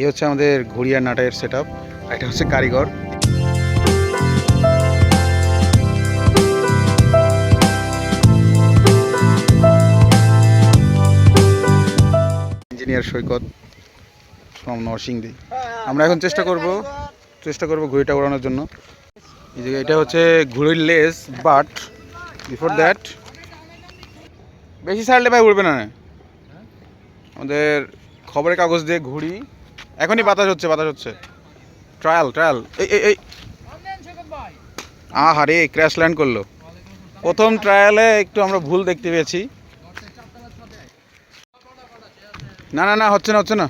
এই হচ্ছে আমাদের ঘড়িয়া নাটের সেট আপ এটা হচ্ছে কারিগর। Engineer Saikat from Narsingdi. আমরা এখন চেষ্টা করব চেষ্টা করব ঘড়িটা ওড়ানোর জন্য। এই যে এটা হচ্ছে ঘড়ির লেস বাট বিফোর দ্যাট বেশি ছাড়লে ভাই উড়বে না। আমাদের খবরের কাগজ দিয়ে ঘুড়ি এখনই বাতাস হচ্ছে বাতাস হচ্ছে। ট্রায়াল ট্রায়াল এই এই এই। আহারে ক্র্যাশ ল্যান্ড করল। প্রথম ট্রায়ালে একটু আমরা ভুল দেখতে পেয়েছি। না না না হচ্ছে না হচ্ছে না।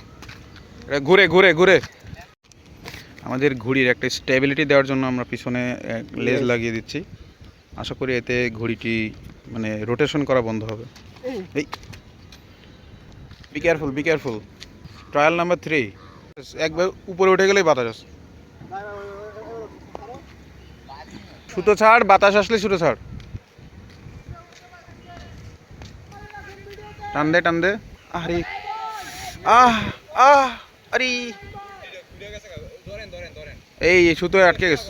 ঘুরে ঘুরে ঘুরে। আমাদের ঘুড়ির একটা স্টেবিলিটি দেওয়ার জন্য আমরা পিছনে লেজ লাগিয়ে দিচ্ছি। আশা করি এতে ঘুড়িটি মানে রোটেশন করা বন্ধ হবে। এই। Be careful be careful trial number three একবার উপরে উঠে গেলেই বাতাস আসে। সুতো ছাড়, বাতাস আসলে সুতো ছাড়। টান দে, টান আরে, আহ আহ, আরে। এই সুতো আটকে গেছে।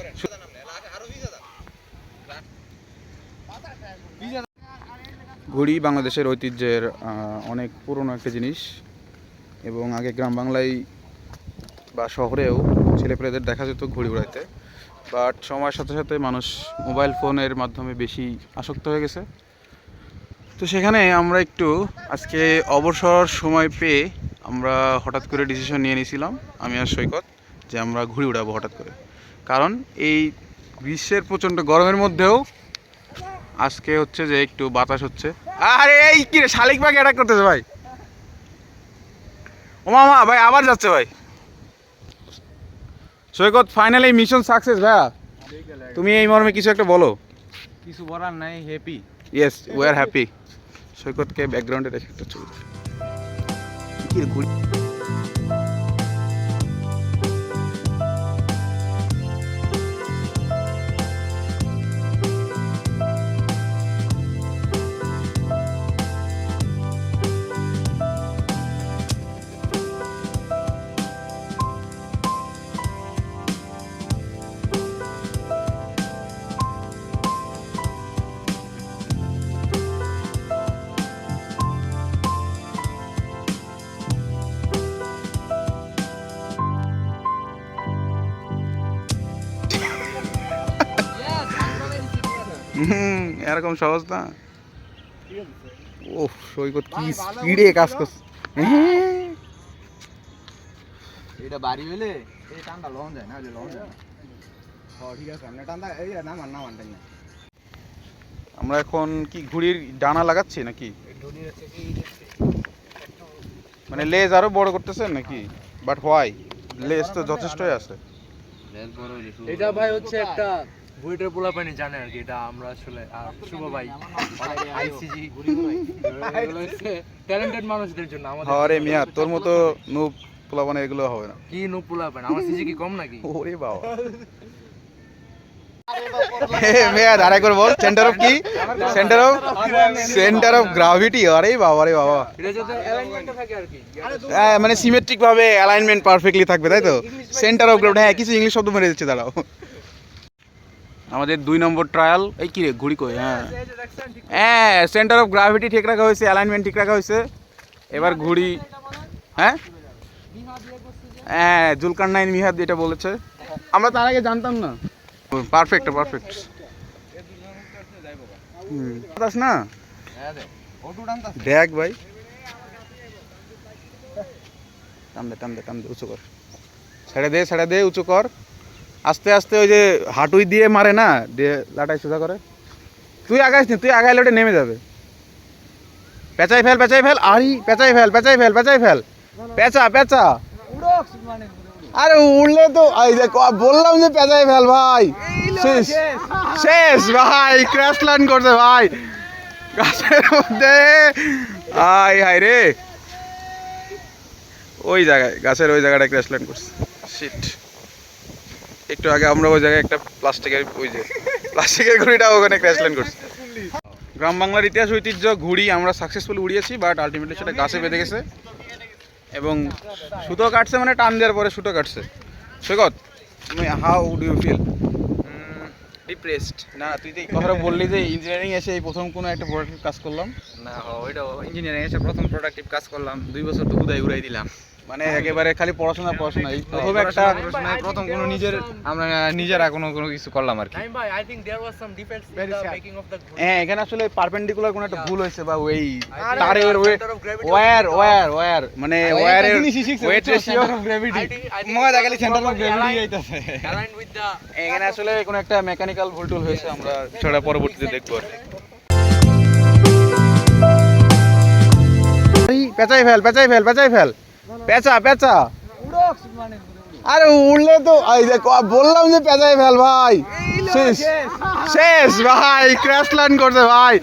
ঘুড়ি বাংলাদেশের ঐতিহ্যের অনেক পুরনো একটা জিনিস। এবং আগে গ্রাম বাংলায় বা শহরেও ছেলেপেলেদের দেখা যেত ঘুড়ি উড়াইতে। বাট সময়ের সাথে সাথে মানুষ মোবাইল ফোনের মাধ্যমে বেশি আসক্ত হয়ে গেছে। তো সেখানে আমরা একটু আজকে অবসর সময় পেয়ে আমরা হঠাৎ করে ডিসিশন নিয়ে নিয়েছিলাম, আমি আর সৈকত, যে আমরা ঘুড়ি উড়াবো হঠাৎ করে। কারণ এই গ্রীষ্মের প্রচণ্ড গরমের মধ্যেও আজকে হচ্ছে যে একটু বাতাস হচ্ছে। আরে এই কি শালিক পাখি অ্যাটাক করতেছে ভাই। ও মামা ভাই আবার যাচ্ছে ভাই। সৈকত ফাইনালি মিশন সাকসেস ভাইয়া। তুমি এই মর্মে কিছু একটা বলো। কিছু বলার নাই happy yes we are happy সৈকতকে ব্যাকগ্রাউন্ডে রেখে একটা ছবি। হুম, এরকম সহজ না। ও সৈকত কি স্পিডে কাজ করছে। হ্যাঁ। এটা বাড়ি হইলে এই টানটা লন যায় না লন যায় ঠিক আছে টানটা এই নামান নামান টান না আমরা এখন কি ঘুড়ির ডানা লাগাচ্ছি নাকি? মানে লেজ আরও বড় করতেছেন নাকি? বাট হোয়াই লেজ তো যথেষ্টই আছে। এটা ভাই হচ্ছে একটা বুয়েটের পোলা পানি জানে আর কি এটা আমরা আসলে আর শুভ ভাই আইসিজি ট্যালেন্টেড মানুষদের জন্য আমাদের হরে মিয়া তোর মতো নুব পোলাপানে এগুলো হবে না। কি নো পোলা পানি আমার সিজি কি কম নাকি? ওরে বাবা। মেয়া দাঁড়াই করে বল সেন্টার অফ কি? Centre of centre of gravity আরে বাবা রে আর হ্যাঁ, মানে সিমেট্রিক ভাবে অ্যালাইনমেন্ট পারফেক্টলি থাকবে তাই তো? সেন্টার অফ গ্রাউন্ড হ্যাঁ কিছু ইংলিশ শব্দ মেরে দিচ্ছে দাঁড়াও। আমাদের দুই নম্বর ট্রায়াল এই কি রে ঘুড়ি কই? হ্যাঁ। হ্যাঁ সেন্টার অফ গ্রাভিটি ঠিক রাখা হয়েছে অ্যালাইনমেন্ট ঠিক রাখা হয়েছে। এবার ঘুড়ি হ্যাঁ? হ্যাঁ জুলকার নাইন মিহাদ এটা বলেছে। আমরা তার আগে জানতাম না। পারফেক্ট পারফেক্ট হুম। না? দেখ ভাই। টান দে টান দে টান দে উঁচু কর। ছেড়ে দে ছেড়ে দে উঁচু কর। আস্তে আস্তে ওই যে হাঁটুই দিয়ে মারে না, দিয়ে লাটাই সোজা করে। তুই আগাইস নি, তুই আগাইলে ওটা নেমে যাবে। পেঁচাই ফেল পেঁচাই ফেল, আরি, পেঁচাই ফেল পেঁচাই ফেল পেঁচাই ফেল। পেঁচা পেঁচা। আরে উড়লে তো বললাম যে পেঁচাই ফেল ভাই। শেষ শেষ ভাই ক্র্যাশ ল্যান্ড করছে ভাই। গাছের মধ্যে আই হাই রে। ওই জায়গায়, গাছের ওই জায়গাটা ক্র্যাশ ল্যান্ড করছে। একটু আগে আমরা ওই জায়গায় একটা প্লাস্টিকের ওই যে প্লাস্টিকের ঘুড়িটা ওখানে ক্র্যাশ ল্যান্ড করছে। গ্রাম বাংলার ইতিহাস ঐতিহ্য ঘুড়ি আমরা সাকসেসফুল উড়িয়েছি বাট আলটিমেটলি সেটা গাছে বেঁধে গেছে। এবং সুতো কাটছে মানে টান দেওয়ার পরে সুতো কাটছে। সৈকত তুমি how do you feel depressed না তুই তো কথাটা বললি যে ইঞ্জিনিয়ারিং এসে এই প্রথম কোনো একটা প্রোডাক্ট কাজ করলাম। না ওইটা ইঞ্জিনিয়ারিং এসে প্রথম প্রোডাক্টিভ কাজ করলাম। দুই বছর তো উদয় উড়াই দিলাম। মানে একেবারে খালি পড়াশোনা পড়াশোনা এই প্রথম একটা পড়াশোনা, প্রথম কোনো নিজের আমরা নিজেরা কোনো কোনো কিছু করলাম আর কি। ভাই I think there was some defects in Very making of the হ্যাঁ এখানে আসলে পারপেন্ডিকুলার কোনো একটা ভুল হয়েছে বা ওই আরে, তারের ওয়্যার ওয়্যার ওয়্যার মানে ওয়্যারের weight ratio think I think centre of gravity আইতাছে এখানে আসলে কোনো একটা মেকানিক্যাল ভুল টুল হয়েছে আমরা সেটা পরবর্তীতে দেখব আর পেঁচাই ফেল পেঁচাই ফেল পেঁচাই ফেল। পেঁচা পেঁচা। আরে উড়লে তো বললাম যে পেঁচাই ফেল ভাই। শেষ। শেষ। ভাই ক্র্যাশ ল্যান্ড করছে ভাই।